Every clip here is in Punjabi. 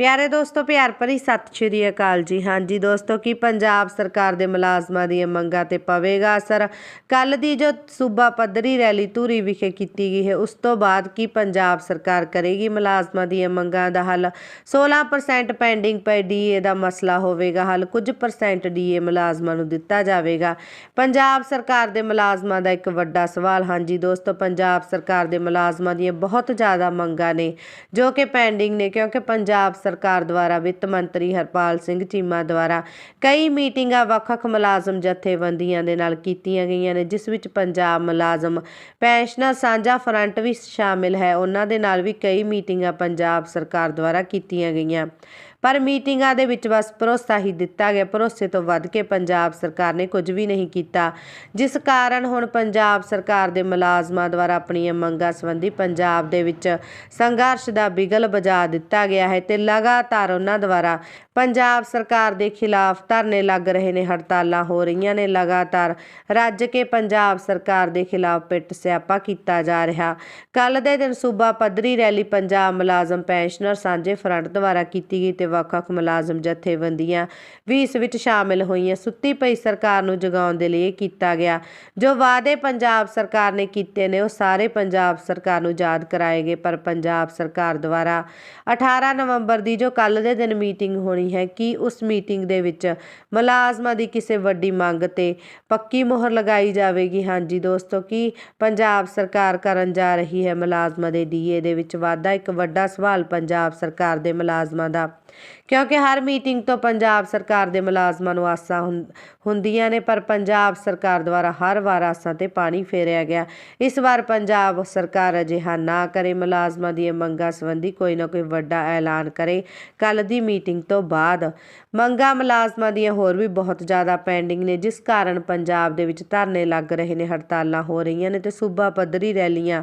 ਪਿਆਰੇ ਦੋਸਤੋ, ਪਿਆਰ ਭਰੀ ਸਤਿ ਸ਼੍ਰੀ ਅਕਾਲ ਜੀ। ਹਾਂਜੀ ਦੋਸਤੋ, ਕੀ ਪੰਜਾਬ ਸਰਕਾਰ ਦੇ ਮੁਲਾਜ਼ਮਾਂ ਦੀਆਂ ਮੰਗਾਂ ਤੇ ਪਵੇਗਾ ਅਸਰ? ਕੱਲ ਦੀ ਜੋ ਸੂਬਾ ਪੱਧਰੀ ਰੈਲੀ ਧੂਰੀ ਵਿਖੇ ਕੀਤੀ ਗਈ ਹੈ, ਉਸ ਤੋਂ ਬਾਅਦ ਕੀ ਪੰਜਾਬ ਸਰਕਾਰ ਕਰੇਗੀ? ਮੁਲਾਜ਼ਮਾਂ ਦੀਆਂ ਮੰਗਾਂ ਦਾ ਹੱਲ? 16% ਪੈਂਡਿੰਗ ਪਏ ਡੀਏ ਦਾ ਮਸਲਾ ਹੋਵੇਗਾ ਹੱਲ? ਕੁਝ ਪਰਸੈਂਟ ਡੀਏ ਮੁਲਾਜ਼ਮਾਂ ਨੂੰ ਦਿੱਤਾ ਜਾਵੇਗਾ? ਪੰਜਾਬ ਸਰਕਾਰ ਦੇ ਮੁਲਾਜ਼ਮਾਂ ਦਾ ਇੱਕ ਵੱਡਾ ਸਵਾਲ। ਹਾਂਜੀ ਦੋਸਤੋ, ਪੰਜਾਬ ਸਰਕਾਰ ਦੇ ਮੁਲਾਜ਼ਮਾਂ ਦੀਆਂ ਬਹੁਤ ਜ਼ਿਆਦਾ ਮੰਗਾਂ ਨੇ, ਜੋ ਕਿ ਪੈਂਡਿੰਗ ਨੇ, ਕਿਉਂਕਿ ਪੰਜਾਬ ਸਰਕਾਰ ਦੁਆਰਾ, ਵਿੱਤ ਮੰਤਰੀ ਹਰਪਾਲ ਸਿੰਘ ਚੀਮਾ ਦੁਆਰਾ ਕਈ ਮੀਟਿੰਗਾਂ ਵੱਖ-ਵੱਖ ਮੁਲਾਜ਼ਮ ਜਥੇਬੰਦੀਆਂ ਦੇ ਨਾਲ ਕੀਤੀਆਂ ਗਈਆਂ ਨੇ, ਜਿਸ ਵਿੱਚ ਪੰਜਾਬ ਮੁਲਾਜ਼ਮ ਪੈਨਸ਼ਨਰ ਸਾਂਝਾ ਫਰੰਟ ਵੀ ਸ਼ਾਮਿਲ ਹੈ। ਉਹਨਾਂ ਦੇ ਨਾਲ ਵੀ ਕਈ ਮੀਟਿੰਗਾਂ ਪੰਜਾਬ ਸਰਕਾਰ ਦੁਆਰਾ ਕੀਤੀਆਂ ਗਈਆਂ। ਪਰ ਮੀਟਿੰਗਾਂ ਦੇ ਵਿੱਚ ਬਸ ਭਰੋਸਾ ਹੀ ਦਿੱਤਾ ਗਿਆ। ਭਰੋਸੇ ਤੋਂ ਵੱਧ ਕੇ ਪੰਜਾਬ ਸਰਕਾਰ ਨੇ ਕੁਝ ਵੀ ਨਹੀਂ ਕੀਤਾ। ਜਿਸ ਕਾਰਨ ਹੁਣ ਪੰਜਾਬ ਸਰਕਾਰ ਦੇ ਮੁਲਾਜ਼ਮਾਂ ਦੁਆਰਾ ਆਪਣੀਆਂ ਮੰਗਾਂ ਸੰਬੰਧੀ ਪੰਜਾਬ ਦੇ ਵਿੱਚ ਸੰਘਰਸ਼ ਦਾ ਬਿਗਲ ਵਜਾ ਦਿੱਤਾ ਗਿਆ ਹੈ ਤੇ ਲਗਾਤਾਰ ਉਹਨਾਂ ਦੁਆਰਾ ਪੰਜਾਬ ਸਰਕਾਰ ਦੇ ਖਿਲਾਫ ਧਰਨੇ ਲੱਗ ਰਹੇ ਨੇ, ਹੜਤਾਲਾਂ ਹੋ ਰਹੀਆਂ ਨੇ, ਲਗਾਤਾਰ ਰੱਜ ਕੇ ਪੰਜਾਬ ਸਰਕਾਰ ਦੇ ਖਿਲਾਫ ਪਿੱਟ ਸਿਆਪਾ ਕੀਤਾ ਜਾ ਰਿਹਾ। ਕੱਲ ਦੇ ਦਿਨ ਸੂਬਾ ਪੱਧਰੀ ਰੈਲੀ ਪੰਜਾਬ ਮੁਲਾਜ਼ਮ ਪੈਨਸ਼ਨਰ ਸਾਂਝੇ ਫਰੰਟ ਦੁਆਰਾ ਕੀਤੀ ਗਈ ਤੇ ਵੱਖ-ਵੱਖ ਮੁਲਾਜ਼ਮ ਜਥੇਬੰਦੀਆਂ ਵੀ ਇਸ ਵਿੱਚ ਸ਼ਾਮਿਲ ਹੋਈਆਂ। ਸੁੱਤੀ ਪਈ ਸਰਕਾਰ ਨੂੰ ਜਗਾਉਣ ਦੇ ਲਈ ਕੀਤਾ ਗਿਆ। ਜੋ ਵਾਅਦੇ ਪੰਜਾਬ ਸਰਕਾਰ ਨੇ ਕੀਤੇ ਨੇ, ਉਹ ਸਾਰੇ ਪੰਜਾਬ ਸਰਕਾਰ ਨੂੰ ਯਾਦ ਕਰਾਏ ਗਏ। ਪਰ ਪੰਜਾਬ ਸਰਕਾਰ ਦੁਆਰਾ 18 ਨਵੰਬਰ ਦੀ ਜੋ ਕੱਲ ਦੇ ਦਿਨ ਮੀਟਿੰਗ ਹੋਣੀ ਹੈ, ਕਿ ਉਸ ਮੀਟਿੰਗ ਦੇ ਵਿੱਚ ਮੁਲਾਜ਼ਮਾਂ ਦੀ ਕਿਸੇ ਵੱਡੀ ਮੰਗ ਤੇ ਪੱਕੀ ਮੋਹਰ ਲਗਾਈ ਜਾਵੇਗੀ? ਹਾਂਜੀ ਦੋਸਤੋ, ਕਿ ਪੰਜਾਬ ਸਰਕਾਰ ਕਰਨ ਜਾ ਰਹੀ ਹੈ ਮੁਲਾਜ਼ਮਾਂ ਦੇ ਡੀਏ ਦੇ ਵਿੱਚ? ਵਾਧਾ ਇੱਕ ਵੱਡਾ ਸਵਾਲ ਪੰਜਾਬ ਸਰਕਾਰ ਦੇ ਮੁਲਾਜ਼ਮਾਂ ਦਾ ਕਿਉਂਕਿ ਹਰ ਮੀਟਿੰਗ ਤੋਂ ਪੰਜਾਬ ਸਰਕਾਰ ਦੇ ਮੁਲਾਜ਼ਮਾਂ ਨੂੰ ਆਸਾਂ ਹੁੰ- ਹੁੰਦੀਆਂ ਨੇ, ਪਰ ਪੰਜਾਬ ਸਰਕਾਰ ਦੁਆਰਾ ਹਰ ਵਾਰ ਆਸਾਂ ਤੇ ਪਾਣੀ ਫੇਰਿਆ ਗਿਆ। ਇਸ ਵਾਰ ਪੰਜਾਬ ਸਰਕਾਰ ਅਜਿਹਾ ਨਾ ਕਰੇ, ਮੁਲਾਜ਼ਮਾਂ ਦੀਆਂ ਮੰਗਾਂ ਸੰਬੰਧੀ ਕੋਈ ਨਾ ਕੋਈ ਵੱਡਾ ਐਲਾਨ ਕਰੇ। ਕੱਲ ਦੀ ਮੀਟਿੰਗ ਤੋਂ ਬਾਅਦ ਮੰਗਾਂ ਮੁਲਾਜ਼ਮਾਂ ਦੀਆਂ ਹੋਰ ਵੀ ਬਹੁਤ ਜ਼ਿਆਦਾ ਪੈਂਡਿੰਗ ਨੇ, ਜਿਸ ਕਾਰਨ ਪੰਜਾਬ ਦੇ ਵਿੱਚ ਧਰਨੇ ਲੱਗ ਰਹੇ ਨੇ, ਹੜਤਾਲਾਂ ਹੋ ਰਹੀਆਂ ਨੇ ਤੇ ਸੂਬਾ ਪੱਧਰੀ ਰੈਲੀਆਂ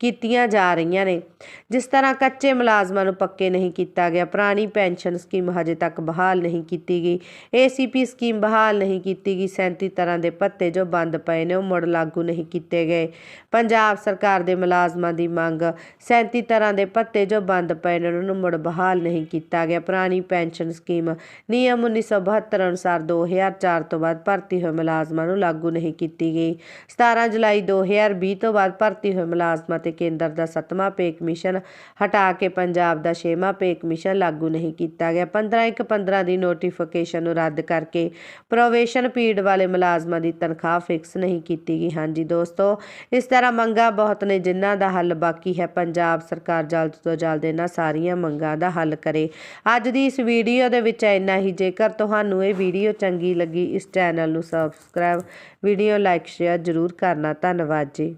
ਕੀਤੀਆਂ ਜਾ ਰਹੀਆਂ ਨੇ। ਜਿਸ ਤਰ੍ਹਾਂ ਕੱਚੇ ਮੁਲਾਜ਼ਮਾਂ ਨੂੰ ਪੱਕੇ ਨਹੀਂ ਕੀਤਾ ਗਿਆ, ਪੁਰਾਣੀ ਪੈਨਸ਼ਨ ਸਕੀਮ ਹਜੇ ਤੱਕ ਬਹਾਲ ਨਹੀਂ ਕੀਤੀ ਗਈ। ਏਸੀਪੀ ਸਕੀਮ ਬਹਾਲ ਨਹੀਂ ਕੀਤੀ ਗਈ 37 ਤਰ੍ਹਾਂ ਦੇ ਪੱਤੇ ਜੋ ਬੰਦ ਪਏ ਨੇ, ਉਹ ਮੁੜ ਲਾਗੂ ਨਹੀਂ ਕੀਤੇ ਗਏ। ਪੰਜਾਬ ਸਰਕਾਰ ਦੇ ਮੁਲਾਜ਼ਮਾਂ ਦੀ ਮੰਗ 37 ਤਰ੍ਹਾਂ ਦੇ ਪੱਤੇ ਜੋ ਬੰਦ ਪਏ ਨੇ, ਉਹਨਾਂ ਨੂੰ ਮੁੜ ਬਹਾਲ ਨਹੀਂ ਕੀਤਾ ਗਿਆ। ਪੁਰਾਣੀ ਪੈਨਸ਼ਨ ਸਕੀਮ, ਨਿਯਮ 1972 ਅਨੁਸਾਰ 2004 ਤੋਂ ਬਾਅਦ ਭਰਤੀ ਹੋਏ ਮੁਲਾਜ਼ਮਾਂ ਨੂੰ ਲਾਗੂ ਨਹੀਂ ਕੀਤੀ ਗਈ। 17 ਜੁਲਾਈ 2020 ਤੋਂ ਬਾਅਦ ਭਰਤੀ ਹੋਏ ਮੁਲਾਜ਼ਮਾਂ ਤੇ ਕੇਂਦਰ ਦਾ ਸੱਤਵਾਂ ਪੇ ਕਮਿਸ਼ਨ ਹਟਾ ਕੇ ਪੰਜਾਬ ਦਾ ਛੇਵਾਂ ਪੇ ਕਮਿਸ਼ਨ ਲਾਗੂ ਨਹੀਂ ਕੀਤਾ ਗਿਆ। 15 ਇੱਕ 15 ਦੀ ਨੋਟੀਫਿਕੇਸ਼ਨ ਨੂੰ ਰੱਦ ਕਰਕੇ ਪ੍ਰੋਵੇਸ਼ਨ ਪੀਰੀਅਡ ਵਾਲੇ ਮੁਲਾਜ਼ਮਾਂ ਦੀ ਤਨਖਾਹ ਫਿਕਸ ਨਹੀਂ ਕੀਤੀ ਗਈ। ਹਾਂਜੀ ਦੋਸਤੋ, ਇਸ ਤਰ੍ਹਾਂ ਮੰਗਾਂ ਬਹੁਤ ਨੇ, ਜਿਨ੍ਹਾਂ ਦਾ ਹੱਲ ਬਾਕੀ ਹੈ। ਪੰਜਾਬ ਸਰਕਾਰ ਜਲਦ ਤੋਂ ਜਲਦ ਇਹਨਾਂ ਸਾਰੀਆਂ ਮੰਗਾਂ ਦਾ ਹੱਲ ਕਰੇ। ਅੱਜ ਦੀ ਇਸ ਵੀਡੀਓ ਦੇ ਵਿੱਚ ਇੰਨਾ ਹੀ। ਜੇਕਰ ਤੁਹਾਨੂੰ ਇਹ ਵੀਡੀਓ ਚੰਗੀ ਲੱਗੀ, ਇਸ ਚੈਨਲ ਨੂੰ ਸਬਸਕ੍ਰਾਈਬ ਵੀਡੀਓ ਲਾਈਕ ਸ਼ੇਅਰ ਜ਼ਰੂਰ ਕਰਨਾ। ਧੰਨਵਾਦ ਜੀ।